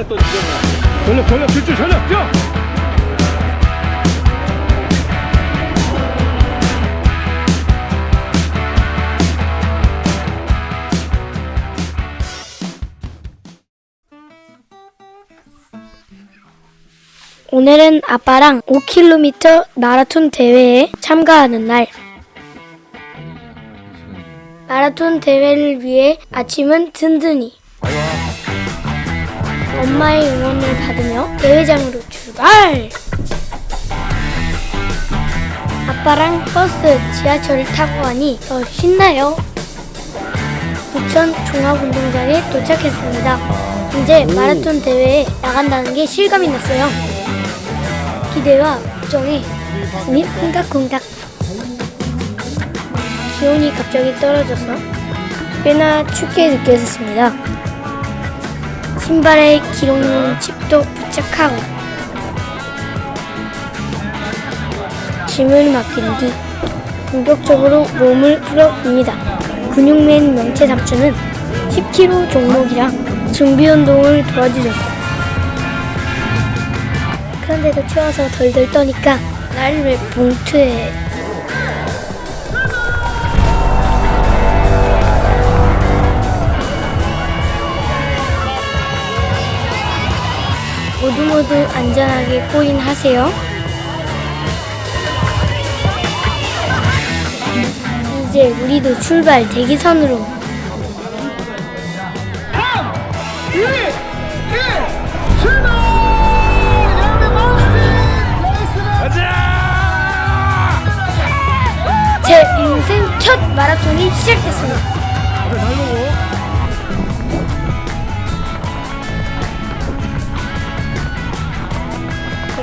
잘했던 지점이야. 전력, 전력, 질주, 전력, 뛰어! 오늘은 아빠랑 5km 마라톤 대회에 참가하는 날. 마라톤 대회를 위해 아침은 든든히 엄마의 응원을 받으며 대회장으로 출발! 아빠랑 버스, 지하철을 타고 가니 더 신나요. 부천 종합운동장에 도착했습니다. 이제 마라톤 대회에 나간다는 게 실감이 났어요. 기대와 걱정에 가슴이 콩닥콩닥. 기온이 갑자기 떨어져서 꽤나 춥게 느껴졌습니다. 신발에 기록용 칩도 부착하고 짐을 맡긴 뒤 본격적으로 몸을 풀어봅니다. 근육맨 명채 삼촌은 10km 종목이랑 준비 운동을 도와주셨어요. 그런데도 추워서 덜덜 떠니까 나를 왜 봉투에 모두 모두 안전하게 꼬인하세요. 이제 우리도 출발 대기선으로! 제 인생 첫 마라톤이 시작됐습니다.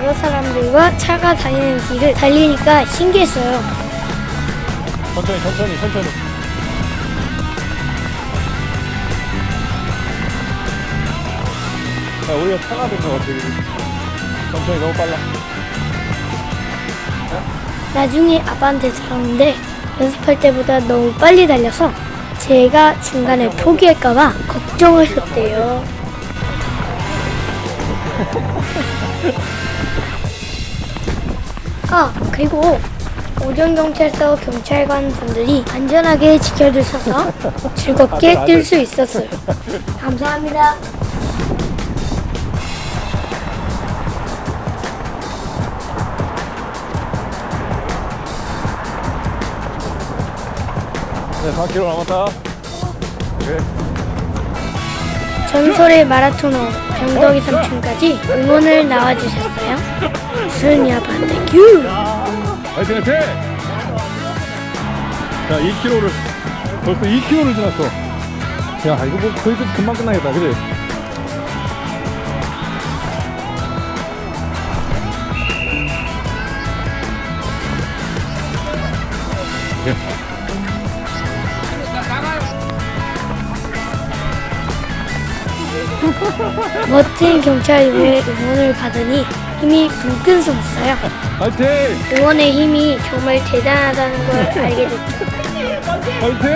여러 사람들과 차가 다니는 길을 달리니까 신기했어요. 천천히, 천천히, 천천히. 야, 우리가 차가 된 것 같아, 지금. 천천히, 너무 빨라. 나중에 아빠한테 들었는데 연습할 때보다 너무 빨리 달려서 제가 중간에 포기할까봐 걱정하셨대요. 아 그리고 오전경찰서 경찰관 분들이 안전하게 지켜주셔서 즐겁게 뛸 수 있었어요. 감사합니다. 네, 4km 남았다. 오케이. 전설의 마라토너 병덕이 삼촌까지 응원을 나와주셨어요. 수은이야 반대큐! 화이팅, 화이팅! 자, 2km를, 벌써 2km를 지났어. 야, 이거 뭐 거의 끝- 금방 끝나겠다, 그지? 멋진 경찰의 응원을 받으니 힘이 불끈 솟았어요. 화이팅! 응원의 힘이 정말 대단하다는 걸 알게 됐죠. 화이팅!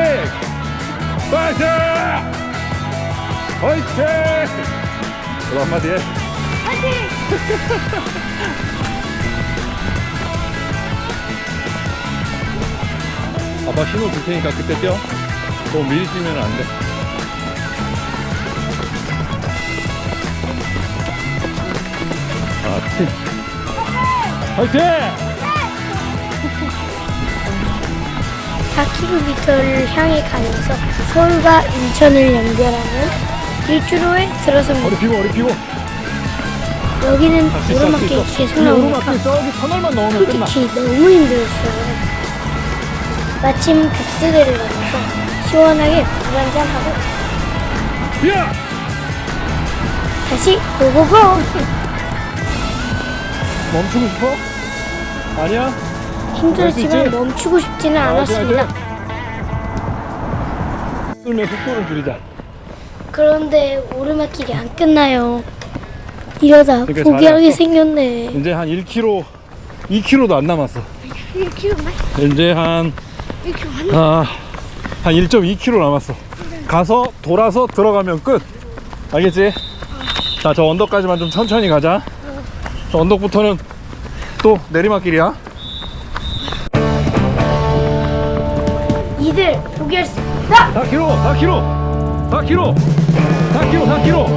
화이팅! 화이팅! 너도 한마디 해. 화이팅! 아빠 신호 줄 테니까 그때 뛰어. 너무 미리 뛰면 안 돼. 화이팅! 4km를 향해 가면서 서울과 인천을 연결하는 일주로에 들어섭니다. 머리 피고, 머리 피고. 여기는 할수 있어, 할수 오르막길 있어. 계속 이 나오니까 오르막길 저기 터널만 넣으면 끝나. 솔직히 너무 힘들었어요. 마침 급수대를 넘어서 시원하게 물 한잔 하고 야! 다시 고고고! 멈추고 싶어? 아니야? 힘들었지만 있지? 멈추고 싶지는 않았습니다. 끌면 속도를 줄이자. 그런데 오르막길이 안 끝나요. 이러다 그러니까 포기하게 잘했어. 생겼네. 이제 한 1km, 2km도 안 남았어. 1km만? 이제 한, 1km 아, 한 1.2km 남았어. 가서 돌아서 들어가면 끝. 알겠지? 자, 저 언덕까지만 좀 천천히 가자. 저 언덕부터는 또 내리막길이야. 이들 포기했습니다. 4km, 4km, 4km, 4km, 4km,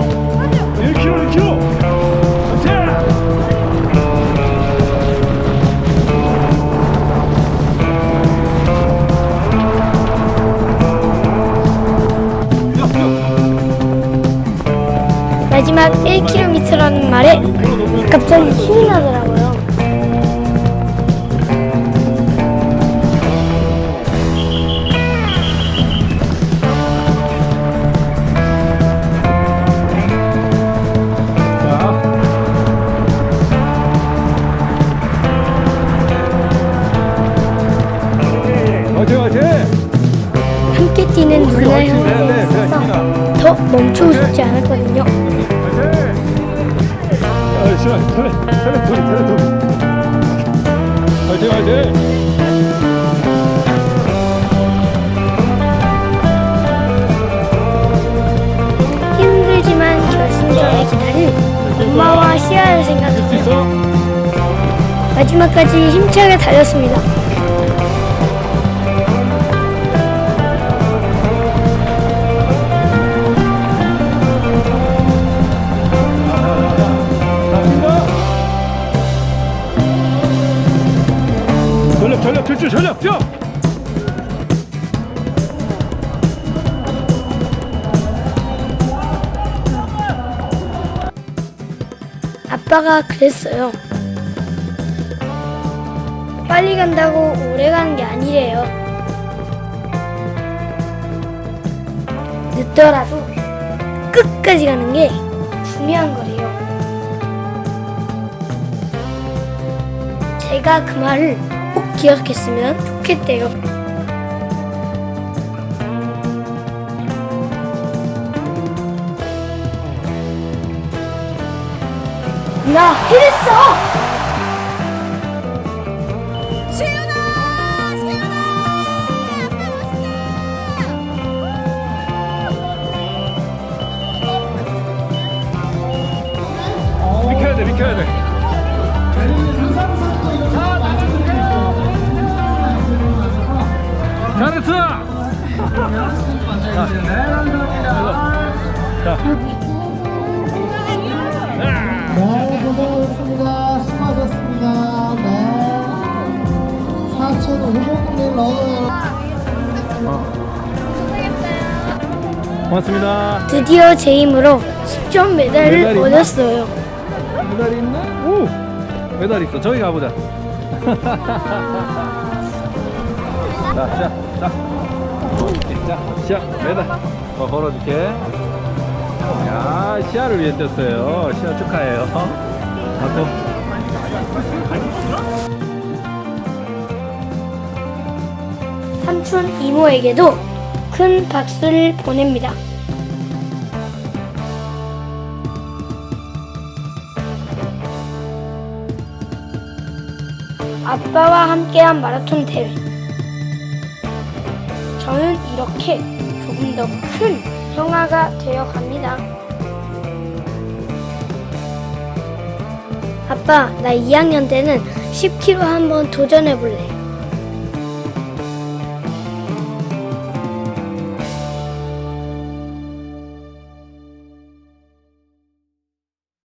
1km, 1km. 자! 야, 마지막 1km라는 말에 갑자기 힘이 나더라고요. 함께 뛰는 누나 네, 네, 형이 네, 있어서 힘이나. 더 멈추고 싶지 않았거든요. 아, 시원, 텔레, 텔레, 텔레, 텔레, 화이팅, 화이팅! 힘들지만 결승전에 기다릴 엄마와 시아를 있어? 마지막까지 힘차게 달렸습니다. 아빠가 그랬어요. 빨리 간다고 오래 가는 게 아니래요. 늦더라도 끝까지 가는 게 중요한 거래요. 제가 그 말을 꼭 기억했으면 좋겠대요. 나 해냈어! 비켜야 돼, 비켜야 돼. 잘했어! 자, 자. 고맙습니다. 드디어 제 힘으로 10점 메달을 있나? 얻었어요. 메달이 있나? 오! 메달 있어. 저기 가보자. 자, 자, 자. 자, 시작. 메달. 어, 걸어줄게. 야, 시아를 위해 떴어요. 시아 축하해요. 박수. 삼촌 이모에게도 큰 박수를 보냅니다. 아빠와 함께한 마라톤 대회. 저는 이렇게 조금 더 큰 형아가 되어 갑니다. 아빠, 나 2학년 때는 10km 한번 도전해 볼래.